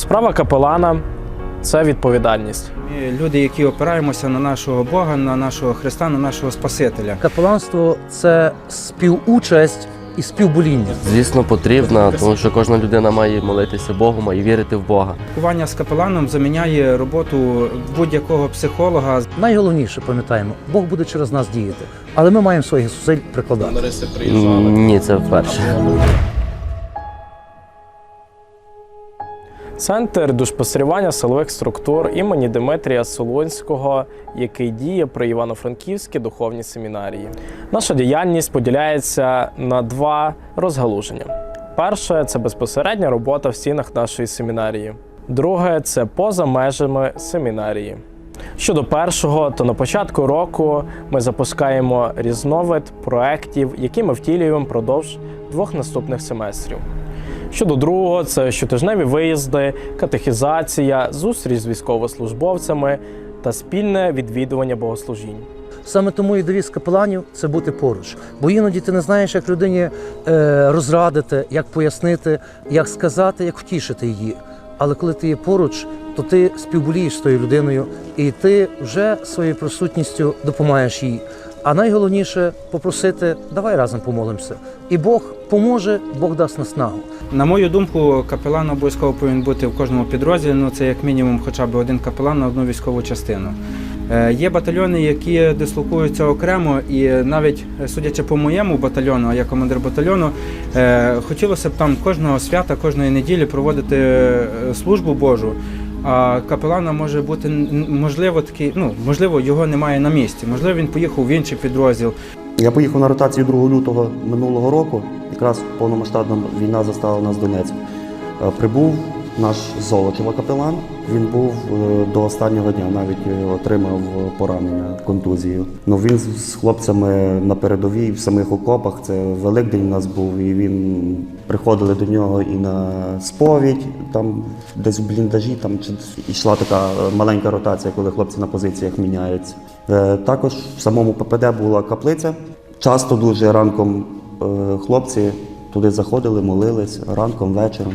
Справа капелана це відповідальність. Ми люди, які опираємося на нашого Бога, на нашого Христа, на нашого Спасителя. Капеланство це співучасть і співбоління. Звісно, потрібна, тому що кожна людина має молитися Богу, має вірити в Бога. Спілкування з капеланом заміняє роботу будь-якого психолога. Найголовніше пам'ятаємо, Бог буде через нас діяти, але ми маємо своїх зусиль прикладати. Ні, це вперше. Центр душпосерування силових структур імені Дмитрія Солонського, який діє при Івано-Франківській духовній семінарії. Наша діяльність поділяється на два розгалуження. Перше це безпосередня робота в стінах нашої семінарії. Друге це поза межами семінарії. Щодо першого, то на початку року ми запускаємо різновид проєктів, які ми втілюємо впродовж двох наступних семестрів. Щодо другого, це щотижневі виїзди, катехізація, зустріч з військовослужбовцями та спільне відвідування богослужінь. Саме тому і девіз капеланів це бути поруч. Бо іноді ти не знаєш, як людині е, розрадити, як пояснити, як сказати, як втішити її. Але коли ти є поруч, то ти співболієш з тою людиною, і ти вже своєю присутністю допомагаєш їй. А найголовніше попросити, давай разом помолимося. І Бог поможе, Бог дасть наснагу. На мою думку, капелан обов'язково повинен бути в кожному підрозділі. Ну це як мінімум, хоча б один капелан на одну військову частину. Е, Є батальйони, які дислокуються окремо, і навіть е, судячи по моєму батальйону, а я командир батальйону, е, хотілося б там кожного свята, кожної неділі проводити службу Божу. А капелана може бути можливо такий, ну можливо, його немає на місці. Можливо, він поїхав в інший підрозділ. Я поїхав на ротацію 2 лютого минулого року. Якраз повномасштабна війна застала нас в Донецьку. Е, Прибув наш Золочева капелан. Він був е, до останнього дня, навіть е, отримав поранення, контузію. Ну він з хлопцями на передовій в самих окопах. Це Великдень у нас був, і він приходили до нього і на сповідь, там десь в бліндажі, там йшла така маленька ротація, коли хлопці на позиціях міняються. Е, Також в самому ППД була каплиця. Часто дуже ранком хлопці туди заходили, молились ранком, вечором.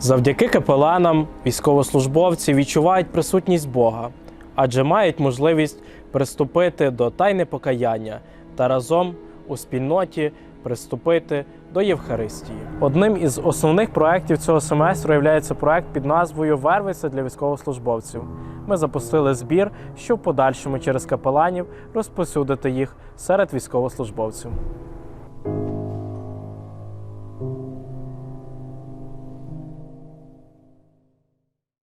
Завдяки капеланам військовослужбовці відчувають присутність Бога, адже мають можливість приступити до тайни покаяння та разом у спільноті приступити до Євхаристії. Одним із основних проєктів цього семестру є проект під назвою Вервиця для військовослужбовців. Ми запустили збір, щоб в подальшому через капеланів розпосюдити їх серед військовослужбовців.